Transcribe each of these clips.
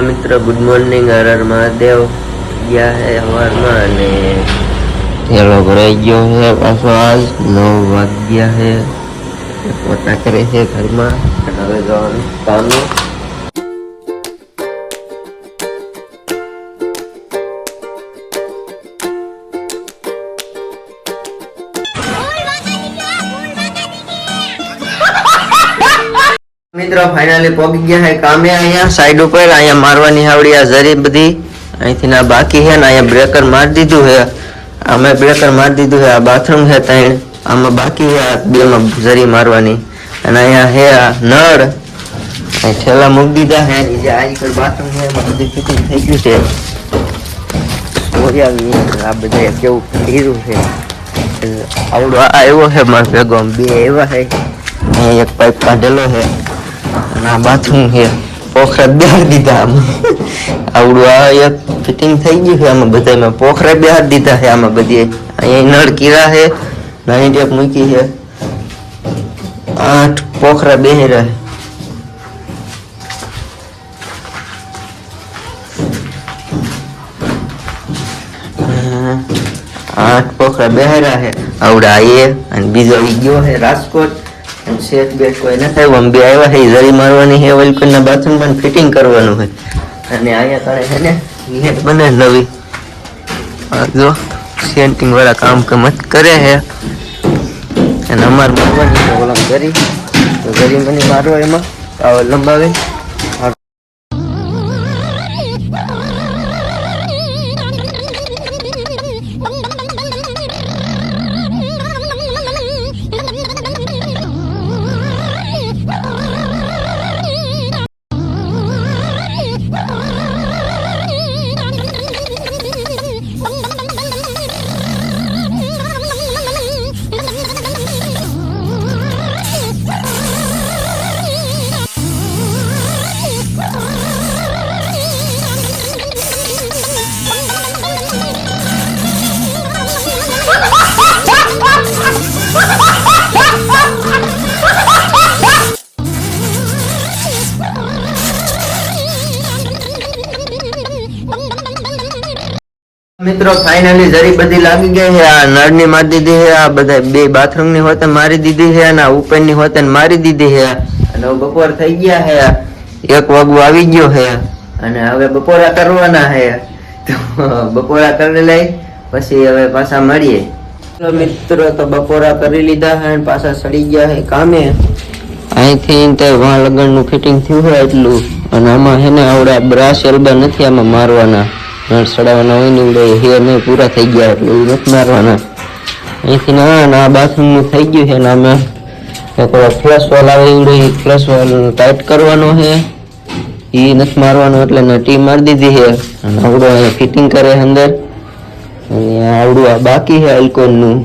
મિત્ર good morning હર મહાદેવ. ગયા હે સવારમાં અને થેલો ભરાઈ ગયો છે પાછો આજ. નવ વાગ્યા છે પોતા કરે છે ઘરમાં. હવે જવાનું કામે મિત્રો ફાઇનલી પહોંચી ગયા છે કામે અહીંયા. સાઈડ ઉપર અહીંયા મારવાની હાવડી આ જરી બધી. અહીંથી ના બાકી છે ને અહીંયા બ્રેકર મારી દીધું છે અમે બ્રેકર મારી દીધું છે આ બાથરૂમ છે ત્રણ. આમાં બાકી છે આ બેમાં જરી મારવાની. અને અહીંયા છે આ નળ. અહીં ઠેલા મૂકી દીધા છે અને જે આજકાલ બાથરૂમ છે એમાં બધું ફિટિંગ થઈ ગયું છે. ઓરિયા આ બધા કેવું હીરું છે. આવડો આ આવ્યો છે મારો ભેગો. આમ બે આવ્યા છે અહીંયા એક પાઇપ કાઢેલો છે અને આ બાથરૂમ છે પોખરા બેહાર દીધા આમાં આવડું આ એક ફિટિંગ થઈ ગયું છે આમાં બધામાં પોખરા બેહાર દીધા છે આમાં બધી અહીંયા નળ કીરા છે નાની ટેપ મૂકી છે આઠ પોખરા બેહેરા છે હમ, આઠ પોખરા બેહારા છે આવડા એ અને બીજો ઈ ગયો છે રાજકોટ અને બેટ કોઈ નથી આવ્યો આમ બે આવ્યા છે જરી મારવાની છે વલકરના બાથરૂમ પણ ફિટિંગ કરવાનું છે અને અહીંયા કરે છે ને નેટ બને નવી. જો, સેન્ટિંગ વાળા કામ કમત કરે છે. અને અમારે મારવાની છે જરી તો જરી મને મારવા એમાં પાવર લંબાવે. મિત્રો ફાઇનલી જરી બધી લાગી ગઈ છે. આ નળની મારી દીધી છે, આ બધા બે બાથરૂમની હોતે મારી દીધી છે અને ઉપરની હોતે મારી દીધી છે. અને બપોર થઈ ગયા છે. એક વાગવું આવી ગયો છે. અને હવે બપોરા કરવાના છે. તો બપોરા કરી લઈ, પછી હવે પાછા મળીએ. મિત્રો, તો બપોરા કરી લીધા છે અને પાછા સડી ગયા છે કામે. અહીંથી તે વાં લગનનું ફિટિંગ થયું હોય એટલું. અને આમાં છે ને, આવડા બ્રાશ એલ્બા નથી આમાં મારવાના. નળ ચડાવવાના હોય ને એવડે હેર નહીં પૂરા થઈ ગયા એટલે એ નથી મારવાના. અહીંથી ના ના બાથરૂમનું થઈ ગયું છે ને અમે એક ઓલો ફ્લશ વાલ આવે એવડે ફ્લશ વાલ ટાઈટ કરવાનો છે. એ નથી મારવાનો એટલે ને ટી મારી દીધી છે. અને આવડો અહીંયા ફિટિંગ કરે છે અંદર. અને આવડું આ બાકી છે આલ્કોનનું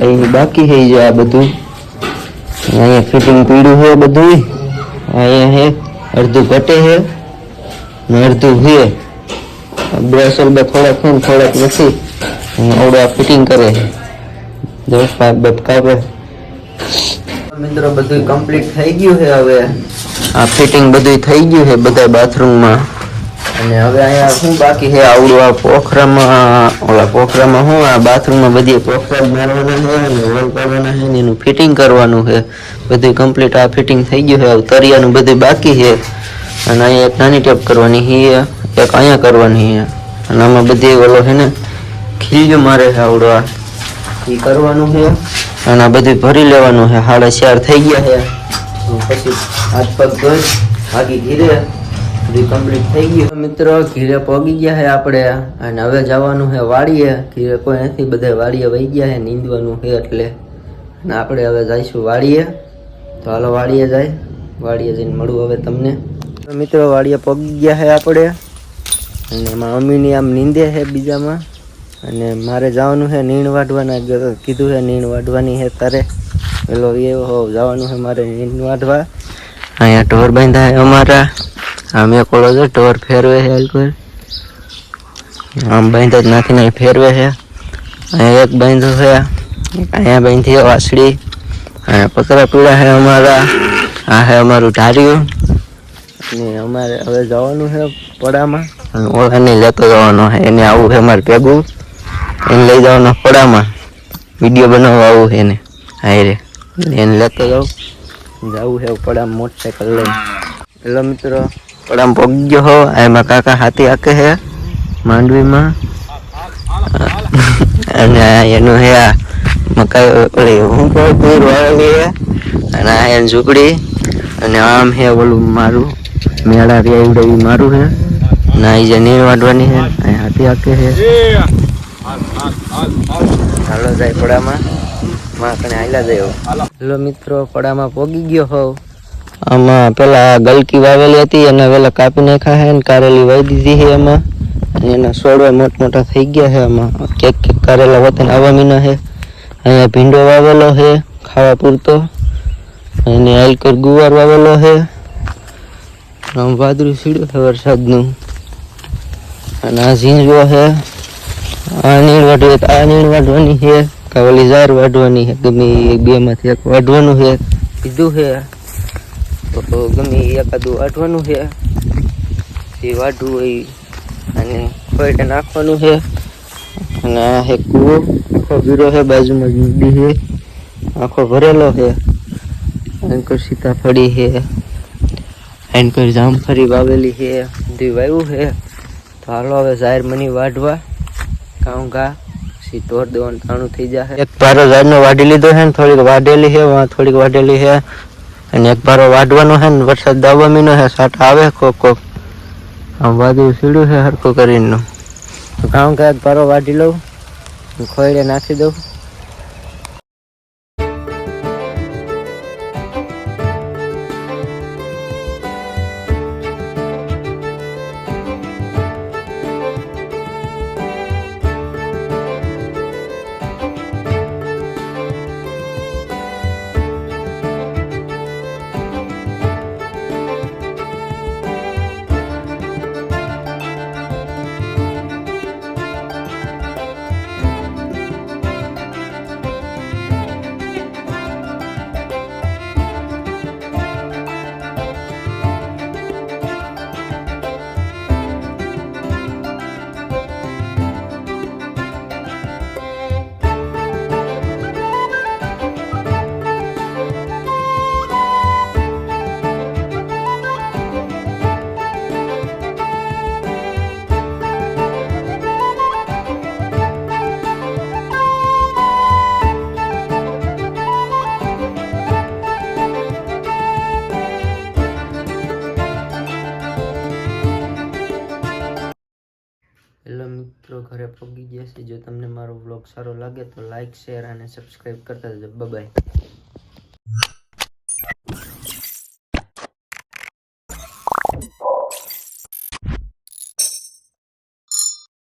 અહીં બાકી છે જો આ બધું. અહીંયા ફિટિંગ પીડ્યું છે બધું અહીંયા છે અડધું ઘટે છે ને અડધું છે. બ્રશ બે થોડાક છે થોડાક નથી. આવડું આ ફિટિંગ કરે. પાંચ બટકાવે મિત્રો બધું કમ્પ્લીટ થઈ ગયું છે હવે. આ ફિટિંગ બધું થઈ ગયું છે બધા બાથરૂમમાં. અને હવે અહીંયા શું બાકી છે? આવડું આ પોખરામાં ઓલા પોખરામાં શું? આ બાથરૂમમાં બધી પોખરા મારવાના છે અને વોલ કરવાના છે ને એનું ફિટિંગ કરવાનું છે. બધું કમ્પ્લીટ આ ફિટિંગ થઈ ગયું છે. હવે તરિયાનું બધું બાકી છે. અને અહીંયા એક નાની ટેપ કરવાની હી એક અહીંયા કરવાની છે અને આમાં બધી ઓલો છે ને ખીલ્યું મારે છે આવડો આ એ કરવાનું છે અને આ બધું ભરી લેવાનું છે સાડા ચાર થઈ ગયા છે પછી હાથ પગ ધોઈ આગી ઘીરે બધું કમ્પ્લીટ થઈ ગયું. મિત્રો ઘીરે પગી ગયા છે આપણે. અને હવે જવાનું છે વાડીએ. ઘીરે કોઈ નથી બધા વાડીએ વહી ગયા છે નીંદવાનું છે એટલે. અને આપણે હવે જઈશું વાડીએ. તો હાલો વાડીએ જાય. વાડીએ જઈને મળું હવે તમને. મિત્રો વાડીએ પગી ગયા છે આપણે. અને એમાં અમીની આમ નીંદે છે બીજામાં. અને મારે જવાનું છે નીણ વાઢવાના કીધું છે નીણ વાઢવાની છે તારે. પેલો એવો જવાનું છે મારે નીણ વાઢવા. અહીંયા ઢોર બાંધ્યા છે અમારા. એક ઓલો છે ઢોર ફેરવે છે હલકુર આમ બાંધા જ નાખીને ફેરવે છે અહીંયા એક બાંધો છે અહીંયા બાંધી વાસળી. અહીંયા પતરા પીડા છે અમારા. આ છે અમારું ઢાર્યું. ને અમારે હવે જવાનું છે પડામાં. અને ઓળાને લેતો જવાનો છે. એને આવું છે અમારે ભેગું. એને લઈ જવાનો પડામાં. વીડિયો બનાવવા આવું છે એને. હારે એને લેતો જાઉં. જવું છે પડામાં મોટરસાયકલ લઈને. એટલે મિત્રો. પડામાં પગ્યો હો. એમાં કાકા હાથી આકે છે. માંડવીમાં. અને એનું હે આ મકાઈ ઓલી હું કહું પૂર વાળેલી અને આ એની ઝૂંપડી. અને આમ હે ઓલું મારું મેળા રે એવડે મારું હે. ના એ નીર વાટવાની હે અહીં હાથી હાકે હે. હાલો જાય પડામાં. માં કણે આયલા જાય હેલો મિત્રો, પડામાં પોગી ગયો હોવ. આમાં પેલા ગલકી વાવેલી હતી, એને પેલા કાપી નાખ્યા હે ને કારેલી વાઈ દીધી હે એમાં અને એના છોડવા મોટા મોટા થઈ ગયા હે આમાં. કેક કેક કારેલા વતન આવવા મીના હે. અહીંયા ભીંડો વાવેલો હે, ખાવા પૂરતો. અને આલકર ગુવાર વાવેલો છે. આમ વાદળું સીડ્યું છે વરસાદનું. અને આ ઝીંઝો છે. આ નીણ વાઢવે, આ નીણ વાઢવાની છે. કે ઓલી ઝાર વાઢવાની છે. ગમે એ બેમાંથી એક વાઢવાનું છે. કીધું છે. તો ગમે એકાદું વાઢવાનું છે. એ વાઢવું હોય અને ખોટે નાખવાનું છે. અને આ છે કૂવો. આખો બીરો છે બાજુમાં છે આખો ભરેલો છે. એનકર સીતાફળી હે એનકર જામફળી વાવેલી છે બધી વાવ્યું છે તો હાલો હવે જાહેર મની વાઢવા. કાઉં ઘા સી ઢોર દેવાનું તાણું થઈ જાય એક ભારો ઝાડનો વાઢી લીધો છે ને થોડીક વાઢેલી છે વાં થોડીક વાઢેલી છે અને એક ભારો વાઢવાનો છે ને વરસાદ દાવા મીનો છે સાટ આવે કોક કોક. આમ વાદળું સીડ્યું છે હરખું કરીને. તો કામ કે એક ભારો વાઢી લઉં ખોયડે નાખી દઉં. મિત્રો ઘરે પગી ગયા છે, જો તમને મારો વ્લોગ સારો લાગે તો લાઈક શેર અને સબસ્ક્રાઈબ કરતા જજો. બાય